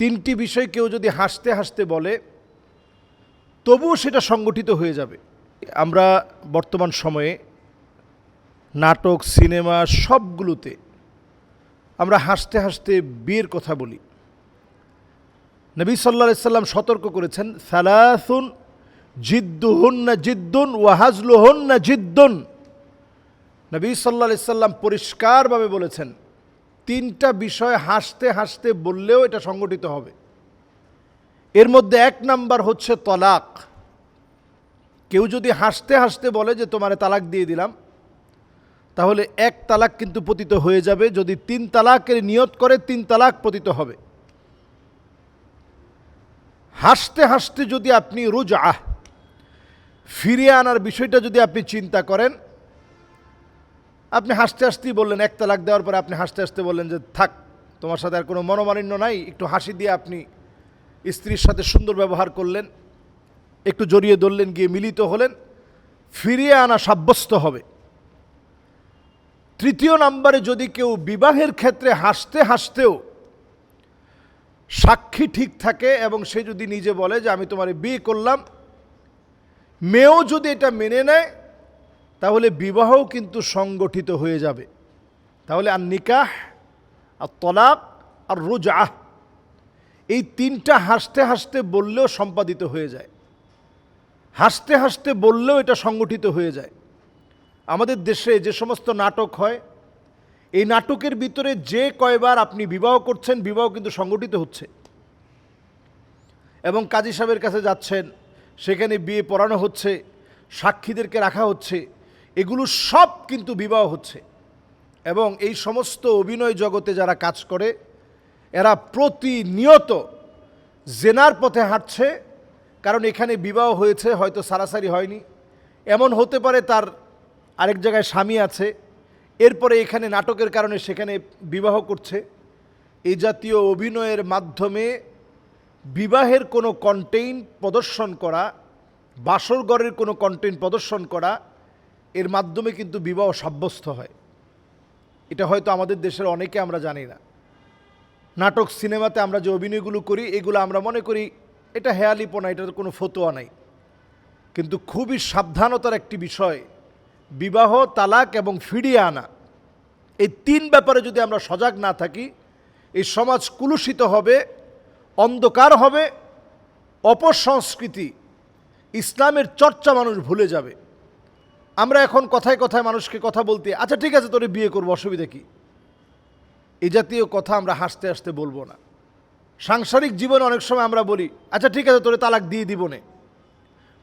তিনটি বিষয় কেউ যদি হাসতে হাসতে বলে, তবুও সেটা সংগঠিত হয়ে যাবে। আমরা বর্তমান সময়ে নাটক, সিনেমা সবগুলোতে আমরা হাসতে হাসতে বিয়ের কথা বলি। নবী সাল্লা সাল্লাম সতর্ক করেছেন, সালাসুন জিদ্দুহন্না জিদ্দুন ওয়াহাজলুহন্না জিদ্দুন। নবী সাল্লা সাল্লাম পরিষ্কারভাবে বলেছেন তিনটা বিষয় হাসতে হাসতে বললেও এটা সংগঠিত হবে। এর মধ্যে এক নাম্বার হচ্ছে তলাক। কেউ যদি হাসতে হাসতে বলে যে, তোমারে তালাক দিয়ে দিলাম, তাহলে এক তালাক কিন্তু পতিত হয়ে যাবে। যদি তিন তালাকের নিয়ত করে, তিন তালাক পতিত হবে। হাসতে হাসতে যদি আপনি রুজ আহ ফিরিয়ে আনার বিষয়টা যদি আপনি চিন্তা করেন আপনি হাসতে হাসতেই বললেন, এক তালাক দেওয়ার পরে আপনি হাসতে হাসতে বললেন যে, থাক, তোমার সাথে আর কোনো মনোমালিন্য নাই। একটু হাসি দিয়ে আপনি স্ত্রীর সাথে সুন্দর ব্যবহার করলেন, একটু জড়িয়ে ধরলেন, গিয়ে মিলিত হলেন, ফিরিয়ে আনা সাব্যস্ত হবে। তৃতীয় নাম্বারে যদি কেউ বিবাহের ক্ষেত্রে হাসতে হাসতেও সাক্ষী ঠিক থাকে এবং সে যদি নিজে বলে যে, আমি তোমার বিয়ে করলাম। মেয়েও যদি এটা মেনে নেয় তাহলে বিবাহও কিন্তু সংগঠিত হয়ে যাবে। তাহলে আর নিকাহ আর তলাক, আর রোজাহ এই তিনটা হাসতে হাসতে বললেও সম্পাদিত হয়ে যায়। হাসতে হাসতে বললেও এটা সংগঠিত হয়ে যায়। আমাদের দেশে যে সমস্ত নাটক হয়, এই নাটকের ভিতরে যে কয়বার আপনি বিবাহ করছেন, বিবাহ কিন্তু সংগঠিত হচ্ছে। এবং কাজী সাহেবের কাছে যাচ্ছেন, সেখানে বিয়ে পড়ানো হচ্ছে, সাক্ষীদেরকে রাখা হচ্ছে এগুলো সব কিন্তু বিবাহ হচ্ছে। এবং এই সমস্ত অভিনয় জগতে যারা কাজ করে, এরা প্রতিনিয়ত জেনার পথে হাঁটছে, কারণ এখানে বিবাহ হয়েছে, হয়তো সারাসারি হয়নি। এমন হতে পারে তার আরেক জায়গায় স্বামী আছে, এরপরে এখানে নাটকের কারণে সেখানে বিবাহ করছে। এই জাতীয় অভিনয়ের মাধ্যমে বিবাহের কোনো কন্টেইন প্রদর্শন করা বাসরগড়ের কোনো কন্টেইন প্রদর্শন করা এর মাধ্যমে কিন্তু বিবাহ সাব্যস্ত হয়। এটা হয়তো আমাদের দেশের অনেকে আমরা জানি না। নাটক, সিনেমাতে আমরা যে অভিনয়গুলো করি, এগুলো আমরা মনে করি এটা হেয়ালিপনা এটার কোনো ফতোয়া নাই। কিন্তু খুবই সাবধানতার একটি বিষয়, বিবাহ, তালাক এবং ফিরিয়ে আনা। এই তিন ব্যাপারে যদি আমরা সজাগ না থাকি, এই সমাজ কুলুষিত হবে, অন্ধকার হবে, অপসংস্কৃতি, ইসলামের চর্চা মানুষ ভুলে যাবে। আমরা এখন কথায় কথায় মানুষকে কথা বলতে আচ্ছা ঠিক আছে, তোরে বিয়ে করব, অসুবিধা কি? এ জাতীয় কথা আমরা হাসতে হাসতে বলব না। সাংসারিক জীবনে অনেক সময় আমরা বলি আচ্ছা ঠিক আছে, তোরে তালাক দিয়ে দিব নে।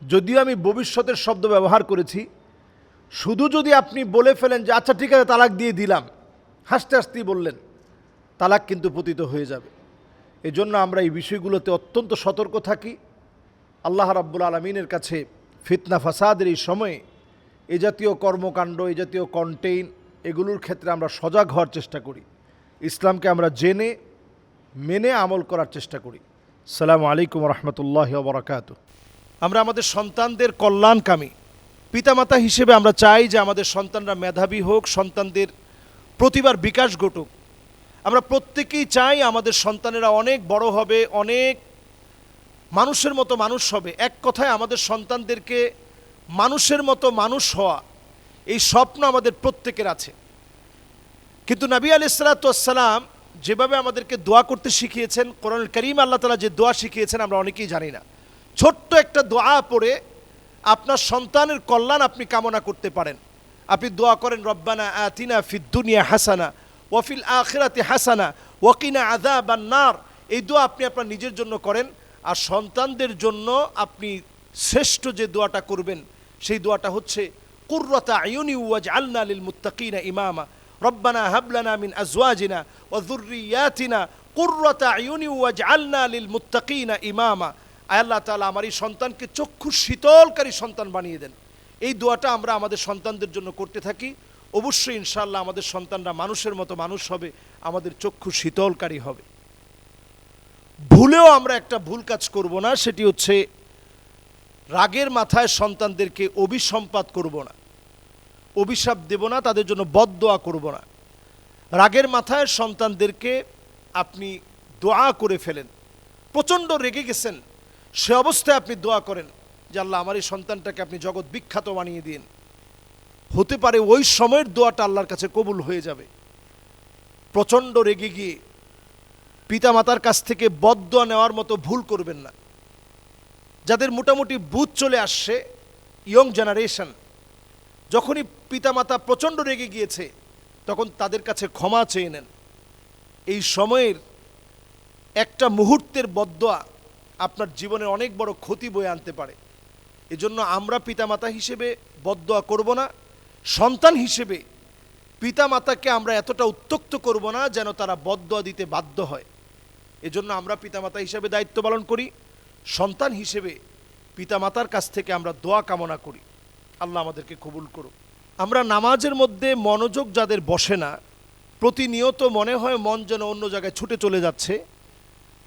যদিও আমি ভবিষ্যতের শব্দ ব্যবহার করেছি, শুধু যদি আপনি বলে ফেলেন যে আচ্ছা ঠিক আছে, তালাক দিয়ে দিলাম। হাসতে হাসতেই বললেন, তালাক কিন্তু পতিত হয়ে যাবে। এজন্য আমরা এই বিষয়গুলোতে অত্যন্ত সতর্ক থাকি। আল্লাহ রাব্বুল আলমিনের কাছে ফিতনা, ফাসাদের এই সময়ে এ জাতীয় কর্মকাণ্ড, এ জাতীয় কন্টেইন এগুলোর ক্ষেত্রে আমরা সজাগ হওয়ার চেষ্টা করি। ইসলামকে আমরা জেনে, মেনে আমল করার চেষ্টা করি। সালামু আলাইকুম রহমতুল্লাহ বরাকাত। আমরা আমাদের সন্তানদের কল্যাণকামী। পিতামাতা হিসেবে আমরা চাই যে আমাদের সন্তানরা মেধাবী হোক, সন্তানদের প্রতিবার বিকাশ ঘটুক। আমরা প্রত্যেকেই চাই আমাদের সন্তানেরা অনেক বড় হবে, অনেক মানুষের মতো মানুষ হবে। এক কথায় আমাদের সন্তানদেরকে মানুষের মতো মানুষ হওয়া এই স্বপ্ন আমাদের প্রত্যেকের আছে। কিন্তু নবী আলি সালাতাম যেভাবে আমাদেরকে দোয়া করতে শিখিয়েছেন কোরআন করিম আল্লাহ তালা যে দোয়া শিখিয়েছেন আমরা অনেকেই জানি না। ছোট্ট একটা দোয়া পড়ে আপনার সন্তানের কল্যাণ আপনি কামনা করতে পারেন। আপনি দোয়া করেন, রব্বানা আতিনা ফিদ্দুনিয়া হাসানা ওয়াফিল আখেরাতে হাসানা ওয়াকিনা আদা বা নার। এই দোয়া আপনি আপনার নিজের জন্য করেন, আর সন্তানদের জন্য আপনি শ্রেষ্ঠ যে দোয়াটা করবেন সেই দোয়াটা হচ্ছে, কুর্রতা আয়ুনি ওয়াজ আল্না লিল মুত্তাকিনা ইমামা, রব্বানা হাবলানা মিন আজওয়াজিনা ওয়া যুররিয়াতিনা, কুর্রতা আয়ুনি ওয়াজ আল্না লিল মুত্তাকিনা ইমামা আল্লাহ তাআলা আমার এই সন্তানকে চক্ষু শীতলকারী সন্তান বানিয়ে দেন। এই দোয়াটা আমরা আমাদের সন্তানদের জন্য করতে থাকি। অবশ্যই ইনশাআল্লাহ আমাদের সন্তানরা মানুষের মতো মানুষ হবে, আমাদের চক্ষু শীতলকারী হবে। ভুলেও আমরা একটা ভুল কাজ করব না, সেটি হচ্ছে রাগের মাথায় সন্তানদেরকে অভিসম্পাত করব না। অভিশাপ দেব না, তাদের জন্য বদদোয়া করব না। রাগের মাথায় সন্তানদেরকে আপনি দোয়া করে ফেলেন। প্রচণ্ড রেগে গেছেন। সে অবস্থায় আপনি দোয়া করেন যে আল্লাহ আমার এই সন্তানটাকে আপনি জগৎ বিখ্যাত বানিয়ে দিন। হতে পারে ওই সময়ের দোয়াটা আল্লাহর কাছে কবুল হয়ে যাবে। প্রচণ্ড রেগে গিয়ে পিতামাতার কাছ থেকে বদয়া নেওয়ার মতো ভুল করবেন না। যাদের মোটামুটি বুথ চলে আসছে ইয়ং জেনারেশন যখনই পিতামাতা প্রচণ্ড রেগে গিয়েছে, তখন তাদের কাছে ক্ষমা চেয়ে নেন। এই সময়ের একটা মুহূর্তের বদয়া আপনার জীবনে অনেক বড় ক্ষতি বয়ে আনতে পারে। এজন্য আমরা পিতামাতা হিসেবে বদয়া করব না, সন্তান হিসেবে পিতামাতাকে আমরা এতটা উত্তক্ত করব না যেন তারা বদয়া দিতে বাধ্য হয়। এজন্য আমরা পিতামাতা হিসেবে দায়িত্ব পালন করি। সন্তান হিসেবে পিতামাতার কাছ থেকে আমরা দোয়া কামনা করি। আল্লাহ আমাদেরকে কবুল করুক। আমরা নামাজের মধ্যে মনোযোগ যাদের বসে না, প্রতিনিয়ত মনে হয় মন যেন অন্য জায়গায় ছুটে চলে যাচ্ছে,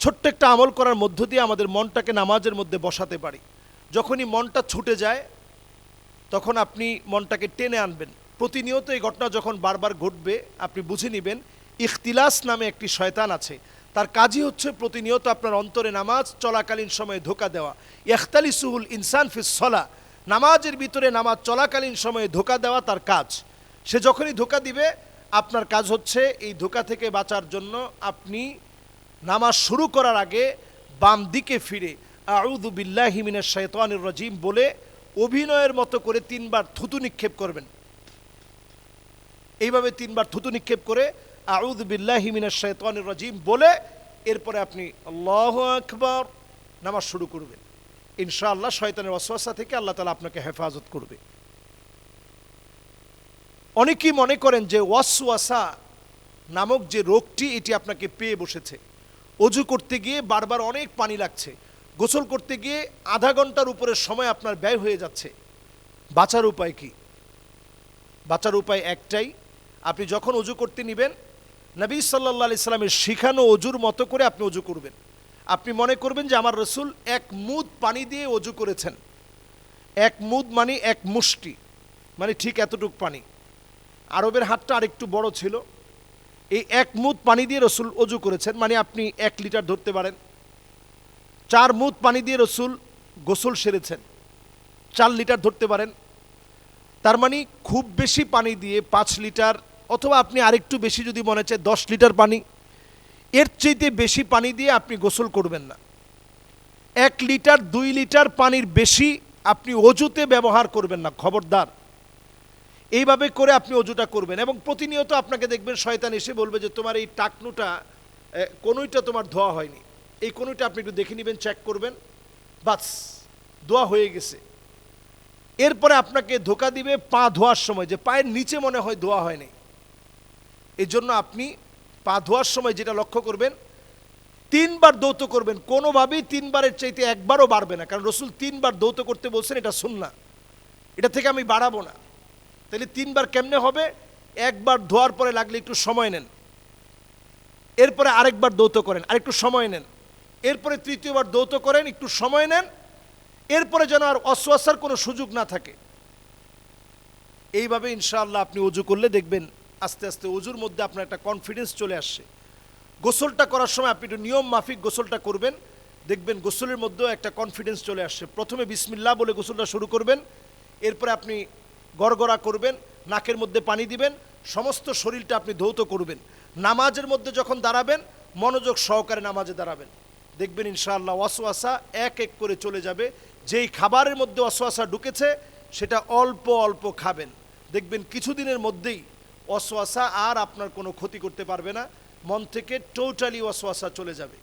ছোট্ট একটা আমল করার মধ্য দিয়ে আমাদের মনটাকে নামাজের মধ্যে বসাতে পারি। যখনই মনটা ছুটে যায়, তখন আপনি মনটাকে টেনে আনবেন। প্রতিনিয়ত এই ঘটনা যখন বারবার ঘটবে, আপনি বুঝে নেবেন, ইখতিলাস নামে একটি শয়তান আছে। তার কাজই হচ্ছে প্রতিনিয়ত আপনার অন্তরে নামাজ, চলাকালীন সময়ে ধোকা দেওয়া। ইখতালি সুহুল ইনসান ফিস সলা। নামাজের ভিতরে নামাজ, চলাকালীন সময়ে ধোকা দেওয়া তার কাজ। সে যখনই ধোকা দিবে, আপনার কাজ হচ্ছে এই ধোকা থেকে বাঁচার জন্য আপনি নামাজ শুরু করার আগে বাম দিকে ফিরে। আউদু বিল্লাহি মিনাশ শাইতানির রাজিম বলে অভিনয়ের মতো করে তিনবার থুতু নিক্ষেপ করবেন। এইভাবে তিনবার থুতু নিক্ষেপ করে রাজিম বলে এরপরে আপনি আল্লাহ আকবার নামাজ শুরু করবেন। ইনশাআল্লাহ শয়তানের ওয়াসওয়াসা থেকে আল্লাহ তাআলা আপনাকে হেফাজত করবে। অনেকেই মনে করেন যে ওয়াসওয়াসা নামক যে রোগটি, এটি আপনাকে পেয়ে বসেছে। অজু করতে গিয়ে বারবার অনেক পানি লাগছে। গোসল করতে গিয়ে আধা ঘণ্টার উপরে সময় আপনার ব্যয় হয়ে যাচ্ছে। বাঁচার উপায় কি? বাঁচার উপায় একটাই, আপনি যখন অজু করতে নিবেন নবী সাল্লা ইসলামের শিখানো অজুর মতো করে আপনি অজু করবেন। আপনি মনে করবেন যে আমার রসুল এক মুদ পানি দিয়ে অজু করেছেন। এক মুদ মানে এক মুষ্টি মানে ঠিক এতটুক পানি। আরবের হাতটা আরেকটু বড় ছিল। এই এক মুদ পানি দিয়ে রসুল অজু করেছেন মানে আপনি এক লিটার ধরতে পারেন। চার মুদ পানি দিয়ে রসুল গোসল সেরেছেন। চার লিটার ধরতে পারেন। তার মানে খুব বেশি পানি দিয়ে পাঁচ লিটার অথবা আপনি আরেকটু বেশি যদি মনে চায় দশ লিটার পানি, এর চাইতে বেশি পানি দিয়ে আপনি গোসল করবেন না। এক লিটার, দুই লিটার পানির বেশি আপনি অজুতে ব্যবহার করবেন না, খবরদার। এইভাবে করে আপনি অজুটা করবেন এবং প্রতিনিয়ত আপনাকে দেখবেন শয়তান এসে বলবে যে, তোমার এই টাকনুটা কোনোইটা তোমার ধোয়া হয়নি। এই কোনোইটা আপনি একটু দেখে নেবেন চেক করবেন। বাস, ধোয়া হয়ে গেছে। এরপরে আপনাকে ধোকা দিবে পা ধোয়ার সময়, যে পায়ের নিচে মনে হয় ধোয়া হয়নি। এই জন্য আপনি পা ধোয়ার সময় যেটা লক্ষ্য করবেন, তিনবার দৌত করবেন। কোনোভাবেই তিনবারের চাইতে একবারও বাড়বে না। কারণ রসুল তিনবার দৌত করতে বলছেন, এটা শুন না এটা থেকে আমি বাড়াবো না। তাহলে তিনবার কেমনে হবে? একবার ধোয়ার পরে লাগলে একটু সময় নেন। এরপরে আরেকবার দৌত করেন আরেকটু সময় নেন। এরপরে তৃতীয়বার দৌত করেন, একটু সময় নেন। এরপরে যেন আর অশ্বাসার কোনো সুযোগ না থাকে। এইভাবে ইনশাআল্লাহ আপনি অজু করলে দেখবেন আস্তে আস্তে অজুর মধ্যে আপনার একটা কনফিডেন্স চলে আসছে। গোসলটা করার সময় আপনি একটু নিয়ম মাফিক গোসলটা করবেন, দেখবেন গোসলের মধ্যেও একটা কনফিডেন্স চলে আসছে। প্রথমে বিসমিল্লাহ বলে গোসলটা শুরু করবেন, এরপরে আপনি গড়গড়া করবেন, নাকের মধ্যে পানি দিবেন, সমস্ত শরীরটা আপনি ধৌত করবেন। নামাজের মধ্যে যখন দাঁড়াবেন, মনোযোগ সহকারে নামাজে দাঁড়াবেন। দেখবেন ইনশাআল্লাহ ওয়াসওয়াসা এক এক করে চলে যাবে। যেই খাবারের মধ্যে ওয়াসওয়াসা ঢুকেছে, সেটা অল্প অল্প খাবেন। দেখবেন কিছুদিনের মধ্যেই ওয়াসওয়াসা আর আপনার কোনো ক্ষতি করতে পারবে না। মন থেকে টোটালি ওয়াসওয়াসা চলে যাবে।